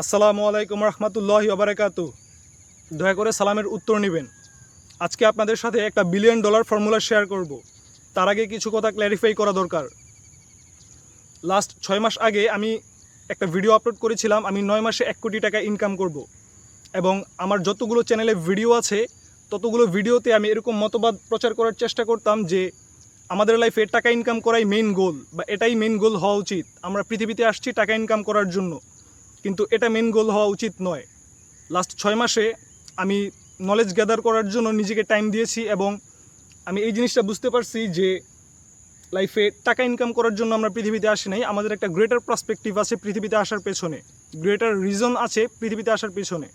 আসসালামু আলাইকুম রহমতুল্লাহি ওবরাকাত। দয়া করে সালামের উত্তর নেবেন। আজকে আপনাদের সাথে একটা বিলিয়ন ডলার ফর্মুলা শেয়ার করব। তার আগে কিছু কথা ক্ল্যারিফাই করা দরকার। লাস্ট ছয় মাস আগে আমি একটা ভিডিও আপলোড করেছিলাম, আমি নয় মাসে এক কোটি টাকা ইনকাম করব। এবং আমার যতগুলো চ্যানেলে ভিডিও আছে, ততগুলো ভিডিওতে আমি এরকম মতবাদ প্রচার করার চেষ্টা করতাম যে, আমাদের লাইফে টাকা ইনকাম করাই মেইন গোল বা এটাই মেইন গোল হওয়া উচিত। আমরা পৃথিবীতে আসছি টাকা ইনকাম করার জন্য। কিন্তু এটা মেন গোল হওয়া উচিত নয়। লাস্ট ছয় মাসে আমি নলেজ গ্যাদার করার জন্য নিজেকে টাইম দিয়েছি এবং আমি এই জিনিসটা বুঝতে পারছি যে লাইফে টাকা ইনকাম করার জন্য আমরা পৃথিবীতে আসি নাই। আমাদের একটা গ্রেটার পার্সপেক্টিভ আছে পৃথিবীতে আসার পেছনে। গ্রেটার রিজন আছে পৃথিবীতে আসার পেছনে।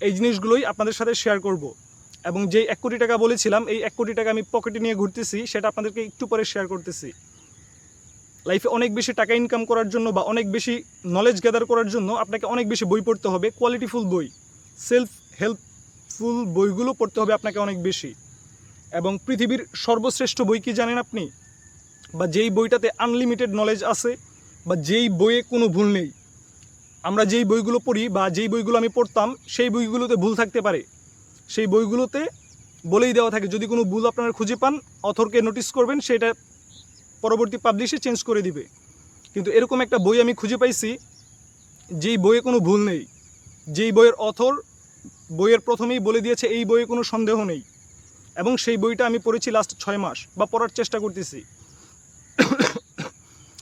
এই জিনিসগুলোই আপনাদের সাথে শেয়ার করব। এবং যেই এক কোটি টাকা বলেছিলাম, এই এক কোটি টাকা আমি পকেটে নিয়ে ঘুরতেছি, সেটা আপনাদেরকে একটু পরে শেয়ার করতেছি। লাইফে অনেক বেশি টাকা ইনকাম করার জন্য বা অনেক বেশি নলেজ গ্যাদার করার জন্য আপনাকে অনেক বেশি বই পড়তে হবে কোয়ালিটিফুল বই। সেলফ হেল্পফুল বইগুলো পড়তে হবে আপনাকে অনেক বেশি। এবং পৃথিবীর সর্বশ্রেষ্ঠ বই কি জানেন আপনি? বা যেই বইটাতে আনলিমিটেড নলেজ আছে, বা যেই বইয়ে কোনো ভুল নেই। আমরা যেই বইগুলো পড়ি বা যেই বইগুলো আমি পড়তাম, সেই বইগুলোতে ভুল থাকতে পারে। সেই বইগুলোতে বলেই দেওয়া থাকে, যদি কোনো ভুল আপনারা খুঁজে পান অথরকে নোটিস করবেন, সেটা পরবর্তী পাবলিশে চেঞ্জ করে দিবে। কিন্তু এরকম একটা বই আমি খুঁজে পাইছি, যেই বইয়ে কোনো ভুল নেই। যেই বইয়ের অথর বইয়ের প্রথমেই বলে দিয়েছে, এই বইয়ে কোনো সন্দেহ নেই। এবং সেই বইটা আমি পড়েছি লাস্ট ছয় মাস বা পড়ার চেষ্টা করতেছি।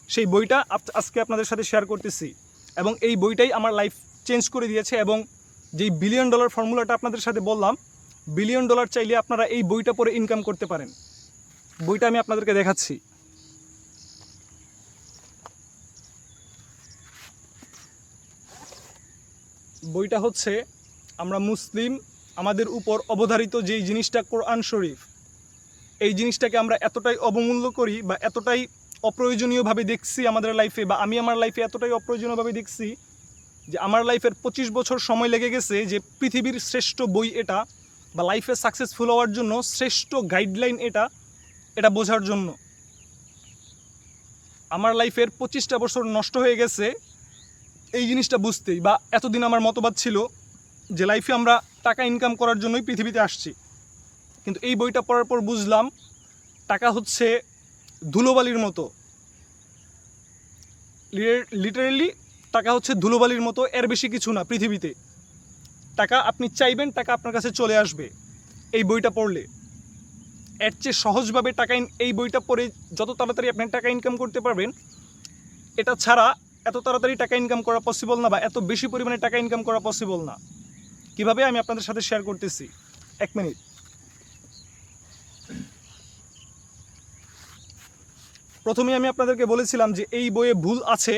সেই বইটা আজকে আপনাদের সাথে শেয়ার করতেছি। এবং এই বইটাই আমার লাইফ চেঞ্জ করে দিয়েছে এবং যেই বিলিয়ন ডলার ফর্মুলাটা আপনাদের সাথে বললাম বিলিয়ন ডলার চাইলে আপনারা এই বইটা পড়ে ইনকাম করতে পারেন। বইটা আমি আপনাদেরকে দেখাচ্ছি। বইটা হচ্ছে, আমরা মুসলিম, আমাদের উপর অবধারিত যেই জিনিসটা কোরআন শরীফ, এই জিনিসটাকে আমরা এতটাই অবমূল্য করি বা এতটাই অপ্রয়োজনীয়ভাবে দেখছি আমাদের লাইফে বা আমি আমার লাইফে এতটাই অপ্রয়োজনীয়ভাবে দেখছি যে আমার লাইফের পঁচিশ বছর সময় লেগে গেছে যে পৃথিবীর শ্রেষ্ঠ বই এটা বা লাইফে সাকসেসফুল হওয়ার জন্য শ্রেষ্ঠ গাইডলাইন এটা এটা বোঝার জন্য। আমার লাইফের পঁচিশটা বছর নষ্ট হয়ে গেছে এই জিনিসটা বুঝতেই বা এতদিন আমার মতবাদ ছিল যে লাইফে আমরা টাকা ইনকাম করার জন্যই পৃথিবীতে আসছি। কিন্তু এই বইটা পড়ার পর বুঝলাম টাকা হচ্ছে ধুলোবালির মতো। লিটারেলি টাকা হচ্ছে ধুলোবালির মতো, এর বেশি কিছু না পৃথিবীতে। টাকা আপনি চাইবেন, টাকা আপনার কাছে চলে আসবে এই বইটা পড়লে। এর চেয়ে সহজভাবে টাকা এই বইটা পড়ে যত তাড়াতাড়ি আপনি টাকা ইনকাম করতে পারবেন, এটা ছাড়া এত তাড়াতাড়ি টাকা ইনকাম করা পসিবল না বা এত বেশি পরিমাণে টাকা ইনকাম করা পসিবল না? কীভাবে আমি আপনাদের সাথে শেয়ার করতেছি? এক মিনিট প্রথমে আমি আপনাদেরকে বলেছিলাম যে এই বইয়ে ভুল আছে।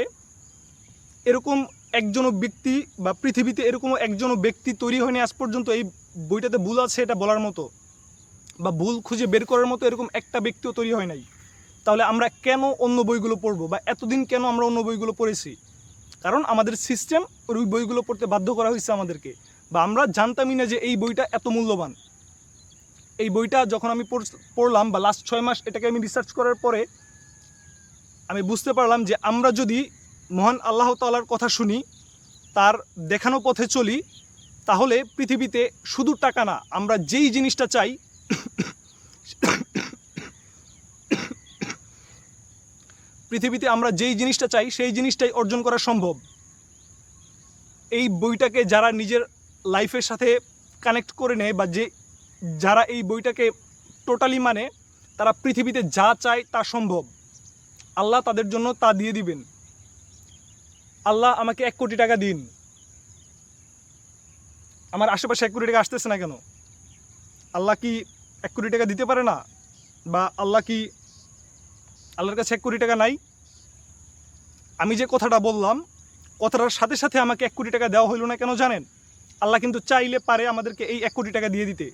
এরকম একজনও ব্যক্তি বা পৃথিবীতে এরকম একজনও ব্যক্তি তৈরি হয়নি আজ পর্যন্ত। এই বইটাতে ভুল আছে এটা বলার মতো। বা ভুল খুঁজে বের করার মতো এরকম একটা ব্যক্তিও তৈরি হয় নাই। তাহলে আমরা কেন অন্য বইগুলো পড়ব? বা এতদিন কেন আমরা অন্য বইগুলো পড়েছি? কারণ আমাদের সিস্টেম ওই বইগুলো পড়তে বাধ্য করা হয়েছে আমাদেরকে। বা আমরা জানতামই না যে এই বইটা এত মূল্যবান। এই বইটা যখন আমি পড়- পড়লাম বা লাস্ট ছয় মাস এটাকে আমি রিসার্চ করার পরে, আমি বুঝতে পারলাম যে আমরা যদি মহান আল্লাহ তালার কথা শুনি, তার দেখানো পথে চলি, তাহলে পৃথিবীতে শুধু টাকা না, আমরা যেই জিনিসটা চাই পৃথিবীতে আমরা যেই জিনিসটা চাই, সেই জিনিসটাই অর্জন করা সম্ভব। এই বইটাকে যারা নিজের লাইফের সাথে কানেক্ট করে নেয় বা যে, যারা এই বইটাকে টোটালি মানে তারা পৃথিবীতে যা চায় তা সম্ভব। আল্লাহ তাদের জন্য তা দিয়ে দিবেন। আল্লাহ আমাকে এক কোটি টাকা দিন। আমার আশেপাশে এক কোটি টাকা আসতেছে না কেন? আল্লাহ কি এক কোটি টাকা দিতে পারে না? বা আল্লাহ কি আল্লাহর কাছে এক কোটি টাকা নাই। আমি যে কথাটা বললাম, কথাটার সাথে সাথে আমাকে এক কোটি টাকা দেওয়া হইল না কেন জানেন? আল্লাহ কিন্তু চাইলে পারে আমাদেরকে এই এক কোটি টাকা দিয়ে দিতে।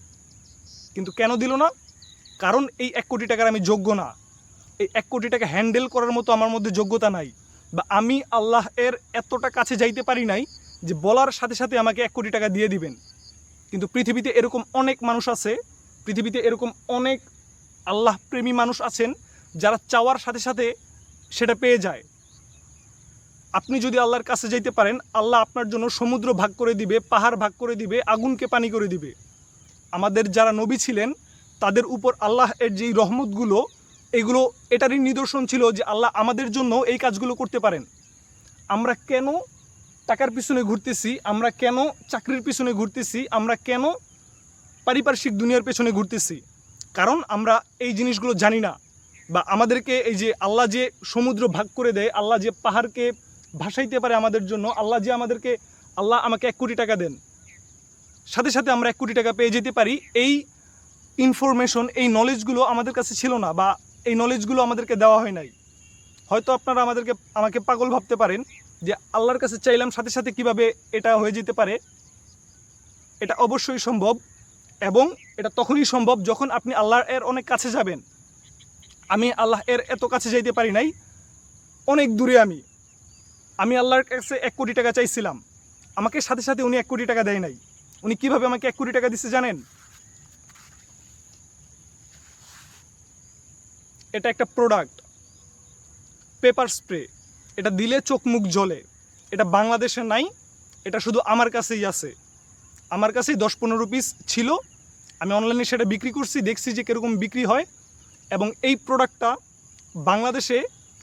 কিন্তু কেন দিল না? কারণ এই এক কোটি টাকার আমি যোগ্য না। এই এক কোটি টাকা হ্যান্ডেল করার মতো আমার মধ্যে যোগ্যতা নাই। বা আমি আল্লাহ এর এতটা কাছে যাইতে পারি নাই যে বলার সাথে সাথে আমাকে এক কোটি টাকা দিয়ে দিবেন। কিন্তু পৃথিবীতে এরকম অনেক মানুষ আছে, পৃথিবীতে এরকম অনেক আল্লাহ প্রেমী মানুষ আছেন যারা চাওয়ার সাথে সাথে সেটা পেয়ে যায়। আপনি যদি আল্লাহর কাছে যাইতে পারেন, আল্লাহ আপনার জন্য সমুদ্র ভাগ করে দিবে, পাহাড় ভাগ করে দিবে, আগুনকে পানি করে দিবে। আমাদের যারা নবী ছিলেন, তাদের উপর আল্লাহ এর যেই রহমতগুলো, এগুলো, এটারই নিদর্শন ছিল যে আল্লাহ আমাদের জন্য এই কাজগুলো করতে পারেন। আমরা কেন টাকার পিছনে ঘুরতেছি? আমরা কেন চাকরির পিছনে ঘুরতেছি? আমরা কেন পারিপার্শ্বিক দুনিয়ার পেছনে ঘুরতেছি? কারণ আমরা এই জিনিসগুলো জানি না। বা আমাদেরকে এই যে আল্লাহ যে সমুদ্র ভাগ করে দেয়, আল্লাহ যে পাহাড়কে ভাসাইতে পারে আমাদের জন্য, আল্লাহ যে আমাদেরকে, আল্লাহ আমাকে এক কোটি টাকা দেন। সাথে সাথে আমরা এক কোটি টাকা পেয়ে যেতে পারি। এই ইনফরমেশন এই নলেজগুলো আমাদের কাছে ছিল না বা এই নলেজগুলো আমাদেরকে দেওয়া হয় নাই। হয়তো আপনারা আমাদেরকে, আমাকে পাগল ভাবতে পারেন যে আল্লাহর কাছে চাইলাম, সাথে সাথে কীভাবে এটা হয়ে যেতে পারে। এটা অবশ্যই সম্ভব এবং এটা তখনই সম্ভব যখন আপনি আল্লাহর এর অনেক কাছে যাবেন। আমি আল্লাহ এর এত কাছে যাইতে পারি নাই। অনেক দূরে আমি। আমি আল্লাহর কাছে এক কোটি টাকা চাইছিলাম। আমাকে সাথে সাথে উনি এক কোটি টাকা দেয় নাই। উনি কীভাবে আমাকে এক কোটি টাকা দিচ্ছে জানেন? এটা একটা প্রোডাক্ট পেপার স্প্রে এটা দিলে চোখ মুখ জ্বলে। এটা বাংলাদেশে নাই, এটা শুধু আমার কাছেই আছে। আমার কাছেই দশ পনেরো পিস ছিল। আমি অনলাইনে সেটা বিক্রি করছি, দেখছি যে কীরকম বিক্রি হয়। এবং এই প্রোডাক্টটা বাংলাদেশে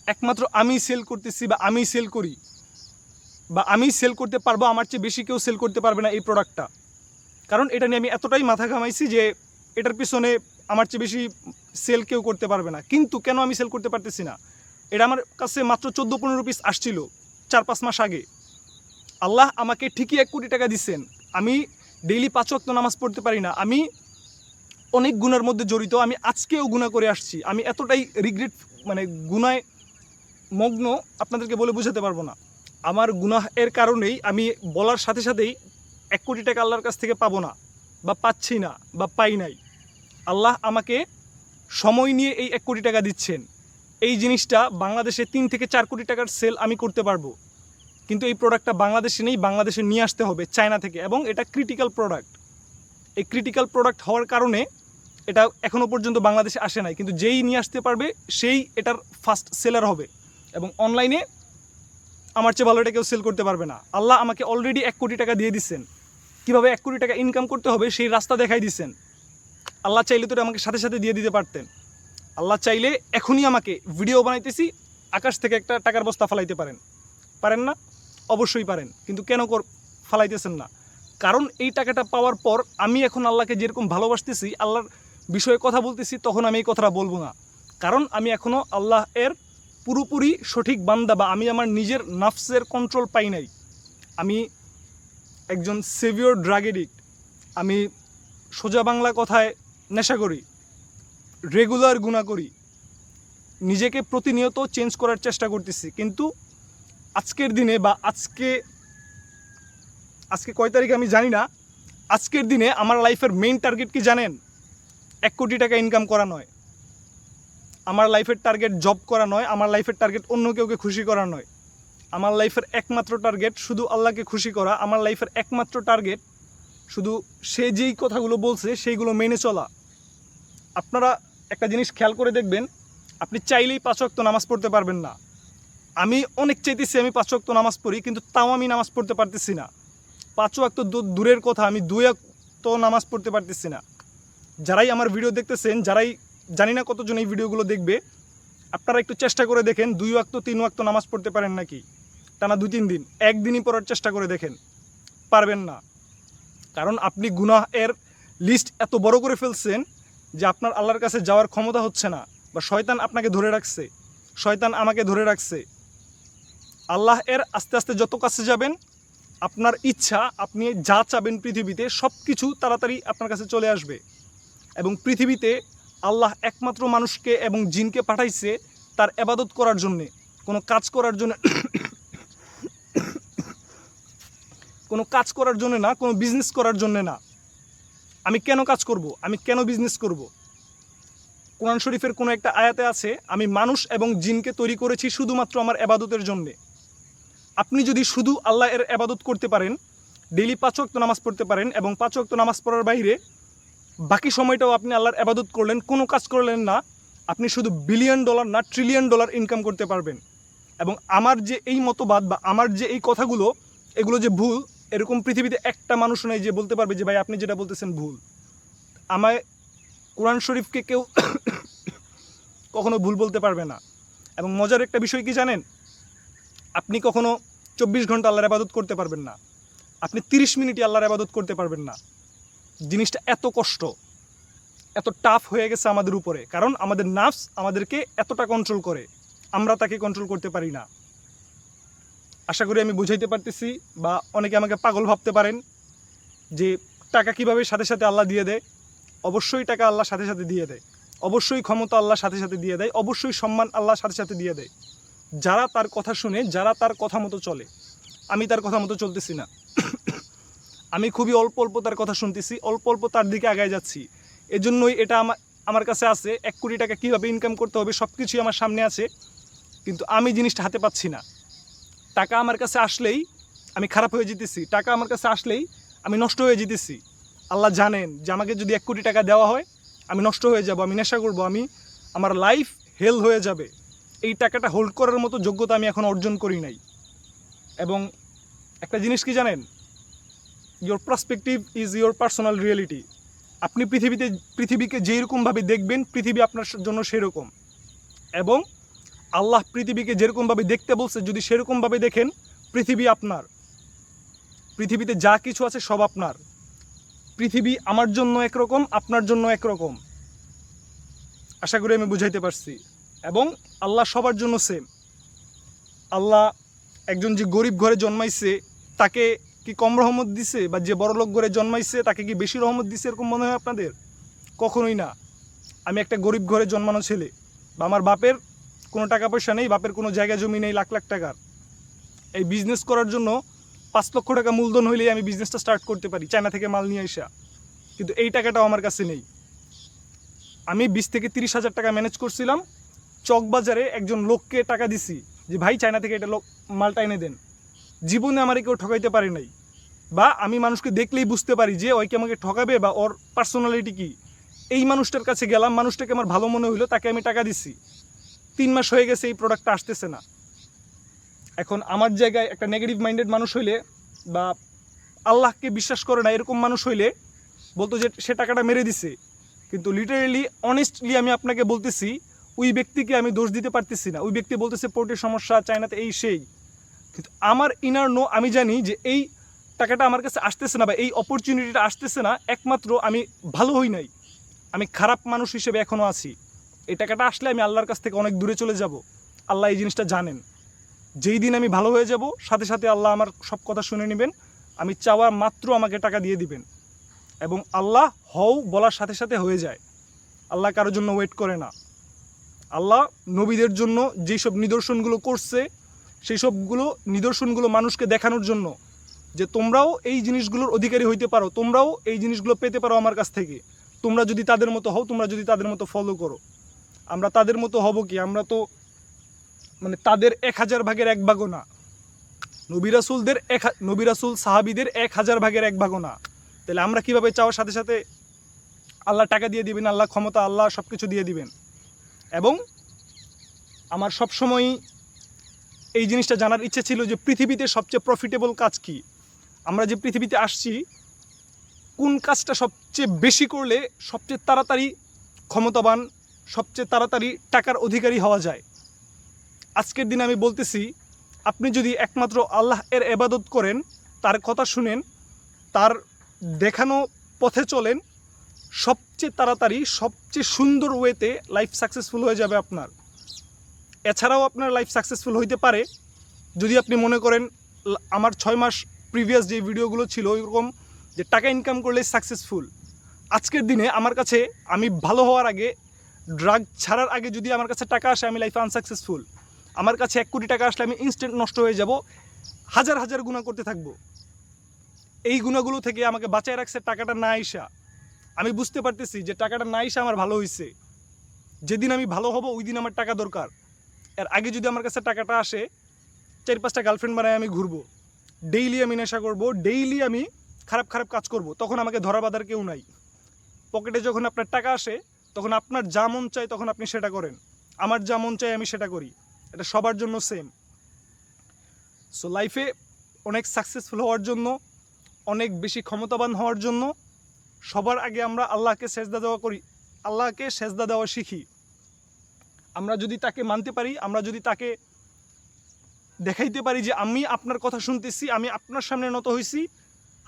একমাত্র আমি সেল করতেছি বা আমি সেল করি বা আমি সেল করতে পারব, আমার চেয়ে বেশি কেউ সেল করতে পারবে না এই প্রোডাক্টটা কারণ এটা নিয়ে আমি এতটাই মাথা ঘামাইছি যে এটার পিছনে আমার চেয়ে বেশি সেল কেউ করতে পারবে না। কিন্তু কেন আমি সেল করতে পারতেছি না? এটা আমার কাছে মাত্র চোদ্দ পনেরো পিস আসছিল চার পাঁচ মাস আগে। আল্লাহ আমাকে ঠিকই এক কোটি টাকা দিচ্ছেন আমি ডেইলি পাঁচ ওয়াক্ত নামাজ পড়তে পারি না। আমি অনেক গুণার মধ্যে জড়িত, আমি আজকেও গুণা করে আসছি। আমি এতটাই রিগ্রেট মানে গুনায় মগ্ন, আপনাদেরকে বলে বোঝাতে পারব না। আমার গুনাহ এর কারণেই আমি বলার সাথে সাথেই এক কোটি টাকা আল্লাহর কাছ থেকে পাবো না, বা পাচ্ছি না, বা পাই নাই। আল্লাহ আমাকে সময় নিয়ে এই এক কোটি টাকা দিচ্ছেন। এই জিনিসটা বাংলাদেশে তিন থেকে চার কোটি টাকার সেল আমি করতে পারব। কিন্তু এই প্রোডাক্টটা বাংলাদেশে নেই, বাংলাদেশে নিয়ে আসতে হবে, চায়না থেকে, এবং এটা ক্রিটিক্যাল প্রোডাক্ট এই ক্রিটিক্যাল প্রোডাক্ট হওয়ার কারণে এটা এখনও পর্যন্ত বাংলাদেশে আসে নাই, কিন্তু যেই নিয়ে আসতে পারবে সেই এটার ফার্স্ট সেলার হবে। এবং অনলাইনে আমার চেয়ে ভালো এটা কেউ সেল করতে পারবে না। আল্লাহ আমাকে অলরেডি এক কোটি টাকা দিয়ে দিচ্ছেন কীভাবে এক কোটি টাকা ইনকাম করতে হবে সেই রাস্তা দেখাই দিচ্ছেন আল্লাহ চাইলে তো আমাকে সাথে সাথে দিয়ে দিতে পারতেন। আল্লাহ চাইলে এখনই আমাকে ভিডিও বানাইতেছি, আকাশ থেকে একটা টাকার বস্তা ফালাইতে পারেন। পারেন না? অবশ্যই পারেন, কিন্তু কেন কর ফালাইতেছেন না? কারণ এই টাকাটা পাওয়ার পর আমি এখন আল্লাহকে যেরকম ভালোবাসতেছি, আল্লাহর বিষয়ে কথা বলতেছি, তখন আমি এই কথাটা বলব না। কারণ আমি এখনও আল্লাহ এর পুরোপুরি সঠিক বান্দা বা আমি আমার নিজের নাফসের কন্ট্রোল পাই নাই। আমি একজন সেভিওর ড্রাগ এডিক্ট আমি সোজা বাংলা কথায় নেশা করি রেগুলার গুণা করি। নিজেকে প্রতিনিয়ত চেঞ্জ করার চেষ্টা করতেছি। কিন্তু আজকের দিনে বা আজকে আজকে কয় তারিখে আমি জানি না, আজকের দিনে আমার লাইফের মেইন টার্গেট কি জানেন? এক কোটি টাকা ইনকাম করা নয়। আমার লাইফের টার্গেট জব করা নয়, আমার লাইফের টার্গেট অন্য কেউকে খুশি করা নয়। আমার লাইফের একমাত্র টার্গেট শুধু আল্লাহকে খুশি করা, আমার লাইফের একমাত্র টার্গেট শুধু সে যেই কথাগুলো বলছে, সেইগুলো মেনে চলা। আপনারা একটা জিনিস খেয়াল করে দেখবেন, আপনি চাইলেই পাঁচ ওয়াক্ত নামাজ পড়তে পারবেন না। আমি অনেক চাইতেছি আমি পাঁচ ওয়াক্ত নামাজ পড়ি, কিন্তু তাও আমি নামাজ পড়তে পারতেছি না। পাঁচ ওয়াক্ত দূরের কথা আমি দুই ওয়াক্ত নামাজ পড়তে পারতেছি না। যারাই আমার ভিডিও দেখতেছেন, যারাই জানি না কতজন এই ভিডিওগুলো দেখবে, আপনারা একটু চেষ্টা করে দেখেন, দুই ওয়াক্ত, তিন ওয়াক্ত নামাজ পড়তে পারেন নাকি? টানা দুই, তিন দিন, একদিনই পড়ার চেষ্টা করে দেখেন। পারবেন না। কারণ আপনি গুনাহ এর লিস্ট এত বড় করে ফেলছেন যে আপনার আল্লাহর কাছে যাওয়ার ক্ষমতা হচ্ছে না বা শয়তান আপনাকে ধরে রাখছে। শয়তান আমাকে ধরে রাখছে। আল্লাহ এর আস্তে আস্তে যত কাছে যাবেন, আপনার ইচ্ছা, আপনি যা চাবেন পৃথিবীতে সব কিছু তাড়াতাড়ি আপনার কাছে চলে আসবে। এবং পৃথিবীতে আল্লাহ একমাত্র মানুষকে এবং জিনকে পাঠাইছে তার এবাদত করার জন্যে। কোনো কাজ করার জন্য কোনো কাজ করার জন্য না, কোনো বিজনেস করার জন্য না। আমি কেন কাজ করব? আমি কেন বিজনেস করব? কোরআন শরীফের কোনো একটা আয়াতে আছে, আমি মানুষ এবং জিনকে তৈরি করেছি শুধুমাত্র আমার এবাদতের জন্যে। আপনি যদি শুধু আল্লাহ এর এবাদত করতে পারেন ডেইলি পাঁচ ওয়াক্ত নামাজ পড়তে পারেন এবং পাঁচ ওয়াক্ত নামাজ পড়ার বাইরে বাকি সময়টাও আপনি আল্লাহর এবাদত করলেন, কোনো কাজ করলেন না, আপনি শুধু বিলিয়ন ডলার না ট্রিলিয়ন ডলার ইনকাম করতে পারবেন। এবং আমার যে এই মতবাদ বা আমার যে এই কথাগুলো, এগুলো যে ভুল, এরকম পৃথিবীতে একটা মানুষ নেই যে বলতে পারবে যে, ভাই, আপনি যেটা বলতেছেন ভুল। আমায় কোরআন শরীফকে কেউ কখনো ভুল বলতে পারবে না। এবং মজার একটা বিষয় কি জানেন? আপনি কখনো চব্বিশ ঘণ্টা আল্লাহর আবাদত করতে পারবেন না। আপনি তিরিশ মিনিটই আল্লাহর আবাদত করতে পারবেন না। জিনিসটা এত কষ্ট, এত টাফ হয়ে গেছে আমাদের উপরে। কারণ আমাদের নার্ভস আমাদেরকে এতটা কন্ট্রোল করে, আমরা তাকে কন্ট্রোল করতে পারি না। আশা করি আমি বুঝাইতে পারতেছি বা অনেকে আমাকে পাগল ভাবতে পারেন যে টাকা কীভাবে সাথে সাথে আল্লাহ দিয়ে দেয়। অবশ্যই টাকা আল্লাহ সাথে সাথে দিয়ে দেয়। অবশ্যই ক্ষমতা আল্লাহ সাথে সাথে দিয়ে দেয়। অবশ্যই সম্মান আল্লাহ সাথে সাথে দিয়ে দেয়। যারা তার কথা শুনে, যারা তার কথা মতো চলে, আমি তার কথা মতো চলতেছি না। আমি খুবই অল্প অল্প তার কথা শুনতেছি, অল্প অল্প তার দিকে আগায় যাচ্ছি। এজন্যই এটা আমার আমার কাছে আছে, এক কোটি টাকা কীভাবে ইনকাম করতে হবে সব কিছুই আমার সামনে আছে, কিন্তু আমি জিনিসটা হাতে পাচ্ছি না। টাকা আমার কাছে আসলেই আমি খারাপ হয়ে যেতেছি, টাকা আমার কাছে আসলেই আমি নষ্ট হয়ে যেতেছি। আল্লাহ জানেন যে আমাকে যদি এক কোটি টাকা দেওয়া হয়, আমি নষ্ট হয়ে যাব, আমি নেশা করব, আমি, আমার লাইফ হেল হয়ে যাবে। এই টাকাটা হোল্ড করার মতো যোগ্যতা আমি এখন অর্জন করি নাই। এবং একটা জিনিস কি জানেন? Your perspective is your personal reality আপনি পৃথিবীতে, পৃথিবীকে যেরকমভাবে দেখবেন, পৃথিবী আপনার জন্য সেরকম। এবং আল্লাহ পৃথিবীকে যেরকমভাবে দেখতে বলছে, যদি সেরকমভাবে দেখেন, পৃথিবী আপনার। পৃথিবীতে যা কিছু আছে সব আপনার। পৃথিবী আমার জন্য একরকম, আপনার জন্য একরকম। আশা করি আমি বুঝাইতে পারছি। এবং আল্লাহ সবার জন্য সেম আল্লাহ একজন যে গরিব ঘরে জন্মাইছে, তাকে কি কম রহমত দিছে বা যে বড়লোক ঘরে জন্মাইছে, তাকে কি বেশি রহমত দিছে এরকম মনে হয় আপনাদের? কখনোই না। আমি একটা গরিব ঘরে জন্মানো ছেলে, বা আমার বাপের কোনো টাকা পয়সা নেই, বাপের কোনো জায়গা জমি নেই, লাখ লাখ টাকার। এই বিজনেস করার জন্য পাঁচ লক্ষ টাকা মূলধন হইলেই আমি বিজনেসটা স্টার্ট করতে পারি, চায়না থেকে মাল নিয়ে আসা কিন্তু এই টাকাটাও আমার কাছে নেই। আমি বিশ থেকে তিরিশ হাজার টাকা ম্যানেজ করছিলাম, চকবাজারে একজন লোককে টাকা দিছি, যে ভাই, চায়না থেকে এটা লোক, মালটা এনে দেন। জীবনে আমার কেউ ঠকাইতে পারে নাই। বা আমি মানুষকে দেখলেই বুঝতে পারি যে ওই কি আমাকে ঠকাবে বা ওর পার্সোনালিটি কি। এই মানুষটার কাছে গেলাম, মানুষটাকে আমার ভালো মনে হইল, তাকে আমি টাকা দিছি। তিন মাস হয়ে গেছে এই প্রোডাক্টটা আসতেছে না। এখন আমার জায়গায় একটা নেগেটিভ মাইন্ডেড মানুষ হইলে বা আল্লাহকে বিশ্বাস করে না এরকম মানুষ হইলে বলতো যে সে টাকাটা মেরে দিছে। কিন্তু লিটারেলি অনেস্টলি আমি আপনাকে বলতেছি, ওই ব্যক্তিকে আমি দোষ দিতে পারতেছি না। ওই ব্যক্তি বলতেছে, পোর্টের সমস্যা, চায়নাতে এই সেই। কিন্তু আমার ইনার নো আমি জানি যে এই টাকাটা আমার কাছে আসতেছে না বা এই অপরচুনিটিটা আসতেছে না, একমাত্র আমি ভালো হই নাই। আমি খারাপ মানুষ হিসেবে এখনও আছি। এই টাকাটা আসলে আমি আল্লাহর কাছ থেকে অনেক দূরে চলে যাব। আল্লাহ এই জিনিসটা জানেন। যেই দিন আমি ভালো হয়ে যাব, সাথে সাথে আল্লাহ আমার সব কথা শুনে নেবেন। আমি চাওয়া মাত্র আমাকে টাকা দিয়ে দিবেন। এবং আল্লাহ হও বলার সাথে সাথে হয়ে যায়। আল্লাহ কারোর জন্য ওয়েট করে না। আল্লাহ নবীদের জন্য যেই সব নিদর্শনগুলো করছে সেই সবগুলো নিদর্শনগুলো মানুষকে দেখানোর জন্য যে তোমরাও এই জিনিসগুলোর অধিকারী হইতে পারো, তোমরাও এই জিনিসগুলো পেতে পারো আমার কাছ থেকে। তোমরা যদি তাদের মতো হও, তোমরা যদি তাদের মতো ফলো করো। আমরা তাদের মতো হব কি? আমরা তো মানে তাদের এক হাজার ভাগের এক ভাগও না। নবিরাসুলদের এক নবিরাসুল সাহাবিদের এক হাজার ভাগের এক ভাগও না। তাহলে আমরা কীভাবে চাওয়ার সাথে সাথে আল্লাহ টাকা দিয়ে দিবেন, আল্লাহ ক্ষমতা, আল্লাহ সব কিছু দিয়ে দিবেন? এবং আমার সবসময়ই এই জিনিসটা জানার ইচ্ছে ছিল যে পৃথিবীতে সবচেয়ে প্রফিটেবল কাজ কি? আমরা যে পৃথিবীতে আসছি, কোন কাজটা সবচেয়ে বেশি করলে সবচেয়ে তাড়াতাড়ি ক্ষমতাবান, সবচেয়ে তাড়াতাড়ি টাকার অধিকারী হওয়া যায়? আজকের দিনে আমি বলতেছি, আপনি যদি একমাত্র আল্লাহ এর এবাদত করেন, তার কথা শুনেন, তার দেখানো পথে চলেন, সবচেয়ে তাড়াতাড়ি, সবচেয়ে সুন্দর ওয়েতে লাইফ সাকসেসফুল হয়ে যাবে আপনার। এছাড়াও আপনার লাইফ সাকসেসফুল হইতে পারে। যদি আপনি মনে করেন আমার ছয় মাস প্রিভিয়াস যে ভিডিওগুলো ছিল, ওইরকম যে টাকা ইনকাম করলে সাকসেসফুল আজকের দিনে আমার কাছে, আমি ভালো হওয়ার আগে ড্রাগ ছাড়ার আগে যদি আমার কাছে টাকা আসে, আমি লাইফে আনসাকসেসফুল আমার কাছে এক কোটি টাকা আসলে আমি ইনস্ট্যান্ট নষ্ট হয়ে যাব, হাজার হাজার গুণা করতে থাকব। এই গুণাগুলো থেকে আমাকে বাঁচায় রাখছে টাকাটা না আইসা। আমি বুঝতে পারতেছি যে টাকাটা না আইসা আমার ভালো হয়েছে যেদিন আমি ভালো হব, ওই দিন আমার টাকা দরকার। এর আগে যদি আমার কাছে টাকাটা আসে চার পাঁচটা গার্লফ্রেন্ড বানায় আমি ঘুরবো। ডেইলি আমি নেশা করব ডেইলি আমি খারাপ খারাপ কাজ করব, তখন আমাকে ধরা বাঁধার কেউ নাই। পকেটে যখন আপনার টাকা আসে, তখন আপনার যা মন চায় তখন আপনি সেটা করেন। আমার যা মন চায় আমি সেটা করি। এটা সবার জন্য সেম সো লাইফে অনেক সাকসেসফুল হওয়ার জন্য, অনেক বেশি ক্ষমতাবান হওয়ার জন্য, সবার আগে আমরা আল্লাহকে সেজদা দেওয়া করি। আল্লাহকে সেজদা দেওয়া শিখি। আমরা যদি তাকে মানতে পারি, আমরা যদি তাকে দেখাইতে পারি যে আমি আপনার কথা শুনতেছি, আমি আপনার সামনে নত হয়েছি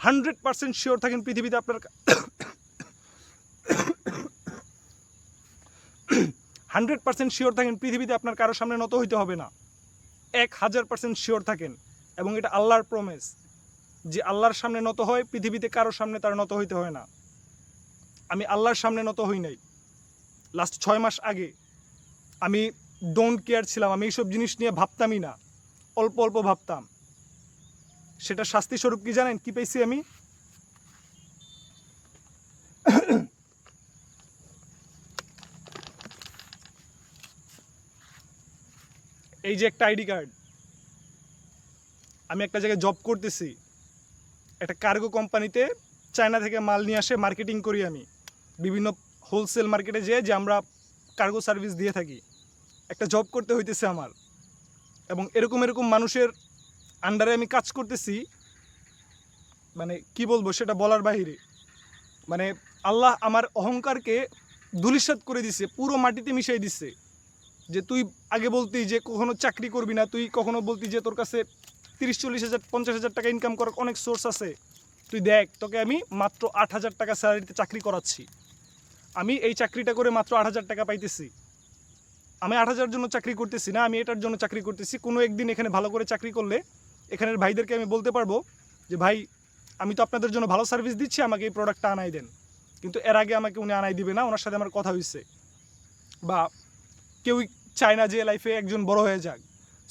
হান্ড্রেড পার্সেন্ট শিওর থাকেন পৃথিবীতে আপনার হান্ড্রেড পার্সেন্ট শিওর থাকেন পৃথিবীতে আপনার কারোর সামনে নত হইতে হবে না। এক হাজার পার্সেন্ট শিওর থাকেন এবং এটা আল্লাহর প্রমেস যে আল্লাহর সামনে নত হয়, পৃথিবীতে কারোর সামনে তার নত হইতে হয় না। আমি আল্লাহর সামনে নত হই নাই। লাস্ট ছয় মাস আগে আমি ডোন্ট কেয়ার ছিলাম, আমি এইসব জিনিস নিয়ে ভাবতামই না। অল্প অল্প ভাবতাম। সেটা শাস্তি স্বরূপ কি জানেন? কি পেয়েছি আমি? এই যে একটা আইডি কার্ড। আমি একটা জায়গায় জব করতেছি। একটা কার্গো কোম্পানিতে চায়না থেকে মাল নিয়ে আসে মার্কেটিং করি আমি। বিভিন্ন হোলসেল মার্কেটে যেয়ে যে আমরা কার্গো সার্ভিস দিয়ে থাকি। একটা জব করতে হইতেছে আমার। এবং এরকম এরকম মানুষের আন্ডারে আমি কাজ করতেছি। মানে কি বলব সেটা বলার বাইরে মানে আল্লাহ আমার অহংকারকে ধুলিসাৎ করে দিছে, পুরো মাটিতে মিশিয়ে দিচ্ছে যে তুই আগে বলতি যে কখনো চাকরি করবি না, তুই কখনো বলতি যে তোর কাছে তিরিশ, চল্লিশ হাজার, পঞ্চাশ হাজার টাকা ইনকাম করার অনেক সোর্স আছে। তুই দেখ, তোকে আমি মাত্র আট হাজার টাকা স্যালারিতে চাকরি করাচ্ছি। আমি এই চাকরিটা করে মাত্র আট হাজার টাকা পাইতেছি। আমি আট হাজার জন্য চাকরি করতেছি না, আমি এটার জন্য চাকরি করতেছি। কোনো একদিন এখানে ভালো করে চাকরি করলে এখানের ভাইদেরকে আমি বলতে পারব যে, ভাই, আমি তো আপনাদের জন্য ভালো সার্ভিস দিচ্ছি, আমাকে এই প্রোডাক্টটা আনাই দেন। কিন্তু এর আগে আমাকে উনি আনাই দিবে না, ওনার সাথে আমার কথা হয়েছে বা কেউই চায় না যে লাইফে একজন বড় হয়ে যাক।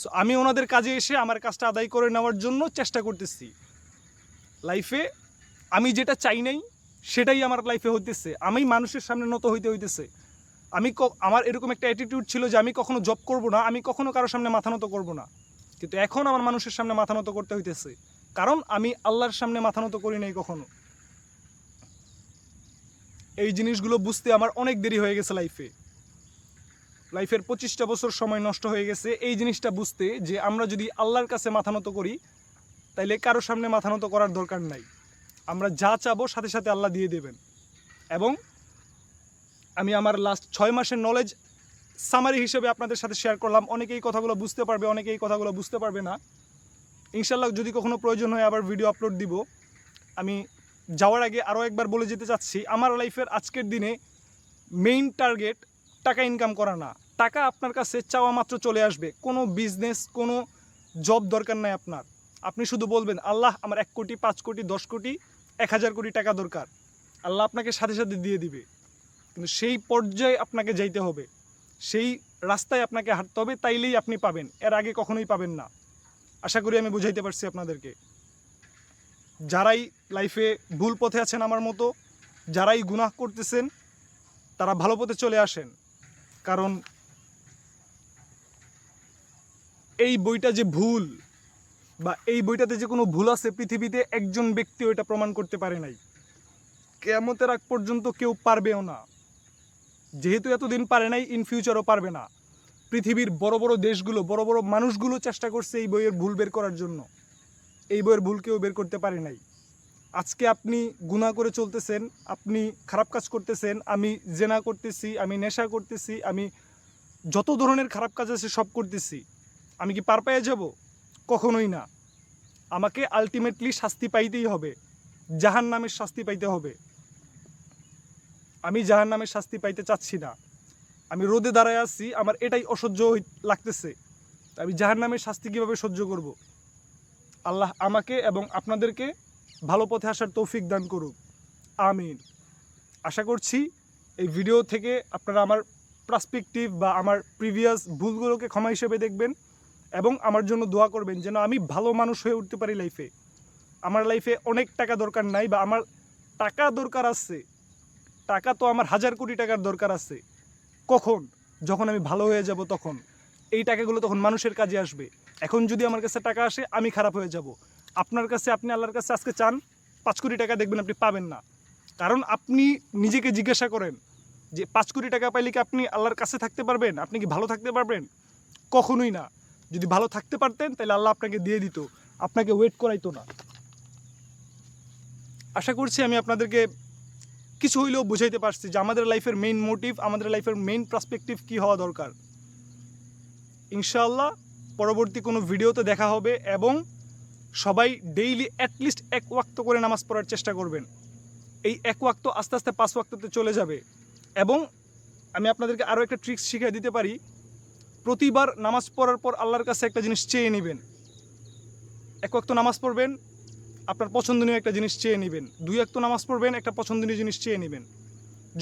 সো আমি ওনাদের কাজে এসে আমার কাজটা আদায় করে নেওয়ার জন্য চেষ্টা করতেছি। লাইফে আমি যেটা চাই নাই সেটাই আমার লাইফে হইতেছে। আমি মানুষের সামনে নত হইতে হইতেছে। আমি আমার এরকম একটা অ্যাটিটিউড ছিল যে আমি কখনো জব করব না, আমি কখনো কারোর সামনে মাথা নত করব না। কিন্তু এখন আমার মানুষের সামনে মাথা নত করতে হইতেছে। কারণ আমি আল্লাহর সামনে মাথা নত করি নাই কখনো। এই জিনিসগুলো বুঝতে আমার অনেক দেরি হয়ে গেছে লাইফে লাইফের পঁচিশটা বছর সময় নষ্ট হয়ে গেছে। এই জিনিসটা বুঝতে যে আমরা যদি আল্লাহর কাছে মাথা নত করি, তাইলে কারোর সামনে মাথা নত করার দরকার নাই। আমরা যা চাবো সাথে সাথে আল্লাহ দিয়ে দেবেন। এবং আমি আমার লাস্ট ছয় মাসের নলেজ সামারি হিসেবে আপনাদের সাথে শেয়ার করলাম। অনেকেই কথাগুলো বুঝতে পারবে, অনেকেই কথাগুলো বুঝতে পারবে না। ইনশাল্লাহ যদি কখনো প্রয়োজন হয় আবার ভিডিও আপলোড দিব। আমি যাওয়ার আগে আরও একবার বলে যেতে চাচ্ছি, আমার লাইফের আজকের দিনে মেইন টার্গেট টাকা ইনকাম করা না। টাকা আপনার কাছে চাওয়া মাত্র চলে আসবে। কোনো বিজনেস কোনো জব দরকার নাই আপনার। আপনি শুধু বলবেন, আল্লাহ, আমার এক কোটি, পাঁচ কোটি, দশ কোটি এক হাজার কোটি টাকা দরকার। আল্লাহ আপনাকে সাথে সাথে দিয়ে দিবে। কিন্তু সেই পর্যায়ে আপনাকে যাইতে হবে। সেই রাস্তায় আপনাকে হাঁটতে হবে, তাইলেই আপনি পাবেন। এর আগে কখনোই পাবেন না। আশা করি আমি বুঝাইতে পারছি আপনাদেরকে। যারাই লাইফে ভুল পথে আছেন আমার মতো, যারাই গুনাহ করতেছেন, তারা ভালো পথে চলে আসেন। কারণ এই বইটা যে ভুল বা এই বইটাতে যে কোনো ভুল আছে, পৃথিবীতে একজন ব্যক্তি ওইটা প্রমাণ করতে পারে নাই। কেয়ামতের আগ পর্যন্ত কেউ পারবেও না। যেহেতু এতদিন পারে নাই ইন ফিউচারও পারবে না। পৃথিবীর বড় বড় দেশগুলো, বড় বড় মানুষগুলো চেষ্টা করছে এই বইয়ের ভুল বের করার জন্য। এই বইয়ের ভুল কেউ বের করতে পারে নাই। আজকে আপনি গুনাহ করে চলতেছেন, আপনি খারাপ কাজ করতেছেন, আমি জেনা করতেছি, আমি নেশা করতেছি, আমি যত ধরনের খারাপ কাজ আছে সব করতেছি। আমি কি পার পেয়ে যাব? কখনোই না। আমাকে আলটিমেটলি শাস্তি পাইতেই হবে। জাহান নামের শাস্তি পাইতে হবে। আমি জাহান নামের শাস্তি পাইতে চাচ্ছি না। আমি রোদে দাঁড়ায় আছি, আমার এটাই অসহ্য লাগতেছে। আমি জাহান নামের শাস্তি কীভাবে সহ্য করব? আল্লাহ আমাকে এবং আপনাদেরকে ভালো পথে আসার তৌফিক দান করুক। আমিন। আশা করছি এই ভিডিও থেকে আপনারা আমার পার্সপেক্টিভ বা আমার প্রিভিয়াস ভুলগুলোকে ক্ষমা হিসেবে দেখবেন। এবং আমার জন্য দোয়া করবেন যেন আমি ভালো মানুষ হয়ে উঠতে পারি লাইফে আমার লাইফে অনেক টাকা দরকার নাই বা আমার টাকা দরকার আছে। টাকা তো আমার হাজার কোটি টাকার দরকার আছে। কখন? যখন আমি ভালো হয়ে যাব তখন। এই টাকাগুলো তখন মানুষের কাজে আসবে। এখন যদি আমার কাছে টাকা আসে, আমি খারাপ হয়ে যাব। আপনার কাছে, আপনি আল্লাহর কাছে আজকে চান, পাঁচ কোটি টাকা দেখবেন আপনি পাবেন না। কারণ আপনি নিজেকে জিজ্ঞাসা করেন যে, পাঁচ কোটি টাকা পাইলে কি আপনি আল্লাহর কাছে থাকতে পারবেন? আপনি কি ভালো থাকতে পারবেন? কখনোই না। যদি ভালো থাকতে পারতেন, তাহলে আল্লাহ আপনাকে দিয়ে দিত। আপনাকে ওয়েট করাইতো না। আশা করছি আমি আপনাদেরকে কিছু হইলেও বুঝাইতে পারছি যে আমাদের লাইফের মেইন মোটিভ আমাদের লাইফের মেইন পার্সপেক্টিভ কী হওয়া দরকার। ইনশাআল্লাহ, পরবর্তী কোনো ভিডিওতে দেখা হবে এবং সবাই ডেইলি অ্যাটলিস্ট এক ওয়াক্ত করে নামাজ পড়ার চেষ্টা করবেন। এই এক ওয়াক্ত আস্তে আস্তে পাঁচ ওয়াক্ততে চলে যাবে। এবং আমি আপনাদেরকে আরও একটা ট্রিক্স শিখিয়ে দিতে পারি। প্রতিবার নামাজ পড়ার পর আল্লাহর কাছে একটা জিনিস চেয়ে নেবেন। এক ওয়াক্ত নামাজ পড়বেন, আপনার পছন্দনীয় একটা জিনিস চেয়ে নেবেন। দুই ওয়াক্ত নামাজ পড়বেন, একটা পছন্দনীয় জিনিস চেয়ে নেবেন।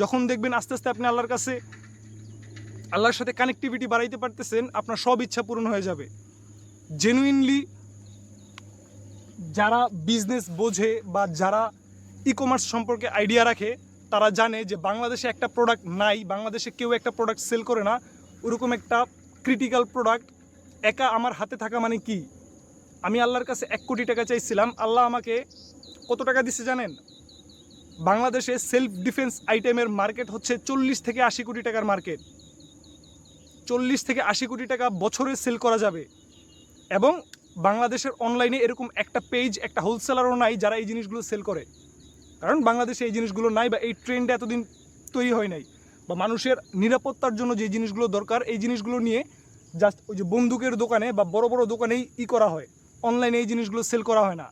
যখন দেখবেন আস্তে আস্তে আপনি আল্লাহর কাছে আল্লাহর সাথে কানেক্টিভিটি বাড়াইতে পারতেছেন, আপনার সব ইচ্ছা পূরণ হয়ে যাবে। জেনুইনলি যারা বিজনেস বোঝে বা যারা ই কমার্স সম্পর্কে আইডিয়া রাখে, তারা জানে যে বাংলাদেশে একটা প্রোডাক্ট নাই, বাংলাদেশে কেউ একটা প্রোডাক্ট সেল করে না। ওরকম একটা ক্রিটিক্যাল প্রোডাক্ট একা আমার হাতে থাকা মানে কি? আমি আল্লাহর কাছে এক কোটি টাকা চাইছিলাম, আল্লাহ আমাকে কত টাকা দিছে জানেন? বাংলাদেশে সেলফ ডিফেন্স আইটেমের মার্কেট হচ্ছে চল্লিশ থেকে আশি কোটি টাকার মার্কেট চল্লিশ থেকে আশি কোটি টাকা বছরে সেল করা যাবে। এবং বাংলাদেশের অনলাইনে এরকম একটা পেজ একটা হোলসেলারও নাই যারা এই জিনিসগুলো সেল করে। কারণ বাংলাদেশে এই জিনিসগুলো নাই বা এই ট্রেন্ডটা এতদিন তৈরি হয় নাই। বা মানুষের নিরাপত্তার জন্য যে জিনিসগুলো দরকার, এই জিনিসগুলো নিয়ে জাস্ট ওই যে বন্দুকের দোকানে বা বড় বড় দোকানেই ই করা হয়। অনলাইনে এই জিনিসগুলো সেল করা হয় না।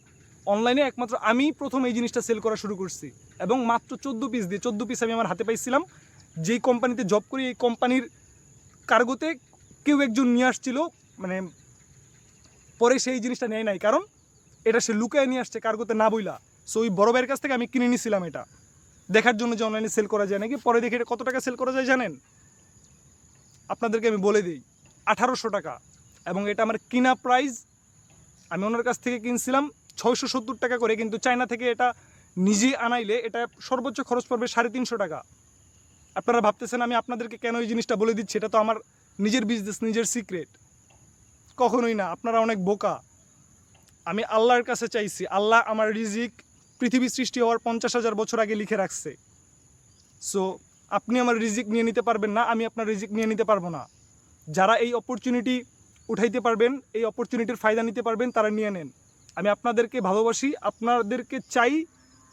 অনলাইনে একমাত্র আমি প্রথম এই জিনিসটা সেল করা শুরু করছি এবং মাত্র চোদ্দ পিস দিয়ে, চোদ্দ পিস আমি আমার হাতে পাইছিলাম। যেই কোম্পানিতে জব করি, এই কোম্পানির কার্গোতে কেউ একজন নিয়ে আসছিল মানে পরে সেই জিনিসটা নেয় নাই। কারণ এটা সে লুকায় নিয়ে আসছে কার্গোতে না বইলা। সো ওই বড় ভাইয়ের কাছ থেকে আমি কিনে নিয়েছিলাম এটা। দেখার জন্য যে অনলাইনে সেল করা যায় নাকি? পরে দেখে কত টাকা সেল করা যায় জানেন? আপনাদেরকে আমি বলে দিই, আঠারোশো টাকা। এবং এটা আমার কিনা প্রাইস আমি ওনার কাছ থেকে কিনছিলাম, ছয়শো সত্তর টাকা করে, কিন্তু চায়না থেকে এটা নিজে আনাইলে এটা সর্বোচ্চ খরচ পড়বে সাড়ে তিনশো টাকা। আপনারা ভাবতেছেন আমি আপনাদেরকে কেন এই জিনিসটা বলে দিচ্ছি? এটা তো আমার নিজের বিজনেস নিজের সিক্রেট কখনোই না, আপনারা অনেক বোকা। আমি আল্লাহর কাছে চাইছি, আল্লাহ আমার রিজিক পৃথিবী সৃষ্টি হওয়ার পঞ্চাশ হাজার বছর আগে লিখে রাখছে। সো আপনি আমার রিজিক নিয়ে নিতে পারবেন না, আমি আপনার রিজিক নিয়ে নিতে পারব না। যারা এই অপরচুনিটি উঠাইতে পারবেন, এই অপরচুনিটির ফায়দা নিতে পারবেন, তারা নিয়ে নেন। আমি আপনাদেরকে ভালোবাসি, আপনাদেরকে চাই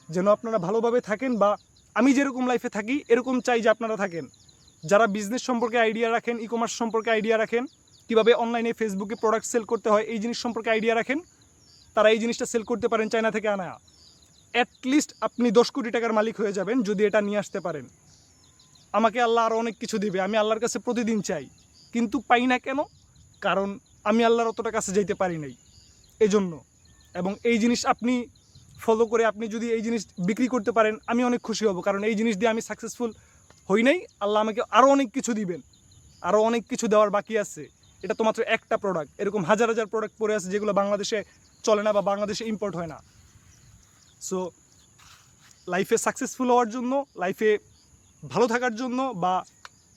যেন আপনারা ভালোভাবে থাকেন বা আমি যেরকম লাইফে থাকি, এরকম চাই যে আপনারা থাকেন। যারা বিজনেস সম্পর্কে আইডিয়া রাখেন ই কমার্স সম্পর্কে আইডিয়া রাখেন, কীভাবে অনলাইনে ফেসবুকে প্রোডাক্ট সেল করতে হয়, এই জিনিস সম্পর্কে আইডিয়া রাখেন, তারা এই জিনিসটা সেল করতে পারেন চায়না থেকে আনা অ্যাটলিস্ট আপনি দশ কোটি টাকার মালিক হয়ে যাবেন যদি এটা নিয়ে আসতে পারেন। আমাকে আল্লাহ আরও অনেক কিছু দিবে, আমি আল্লাহর কাছে প্রতিদিন চাই। কিন্তু পাই না কেন? কারণ আমি আল্লাহর অতটা কাছে যাইতে পারি নাই। এজন্য। এবং এই জিনিস আপনি ফলো করে আপনি যদি এই জিনিস বিক্রি করতে পারেন, আমি অনেক খুশি হব। কারণ এই জিনিস দিয়ে আমি সাকসেসফুল হই নাই, আল্লাহ আমাকে আরও অনেক কিছু দিবেন। আরও অনেক কিছু দেওয়ার বাকি আছে। এটা তো মাত্র একটা প্রোডাক্ট এরকম হাজার হাজার প্রোডাক্ট পড়ে আছে যেগুলো বাংলাদেশে চলে না বা বাংলাদেশে ইম্পোর্ট হয় না। সো লাইফে সাকসেসফুল হওয়ার জন্য লাইফে ভালো থাকার জন্য বা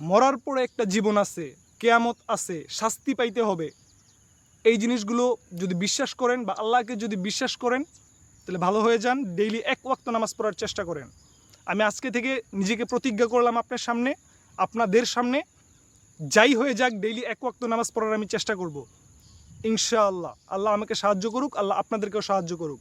মরার পরে একটা জীবন আছে, কেয়ামত আছে, শাস্তি পাইতে হবে, এই জিনিসগুলো যদি বিশ্বাস করেন বা আল্লাহকে যদি বিশ্বাস করেন, তাহলে ভালো হয়ে যান ডেইলি এক ওয়াক্ত নামাজ পড়ার চেষ্টা করেন। আমি আজকে থেকে নিজেকে প্রতিজ্ঞা করলাম আপনার সামনে, আপনাদের সামনে, যাই হয়ে যাক ডেইলি এক ওয়াক্ত নামাজ পড়ার আমি চেষ্টা করব। ইনশাআল্লাহ, আল্লাহ আমাকে সাহায্য করুক, আল্লাহ আপনাদেরকেও সাহায্য করুক।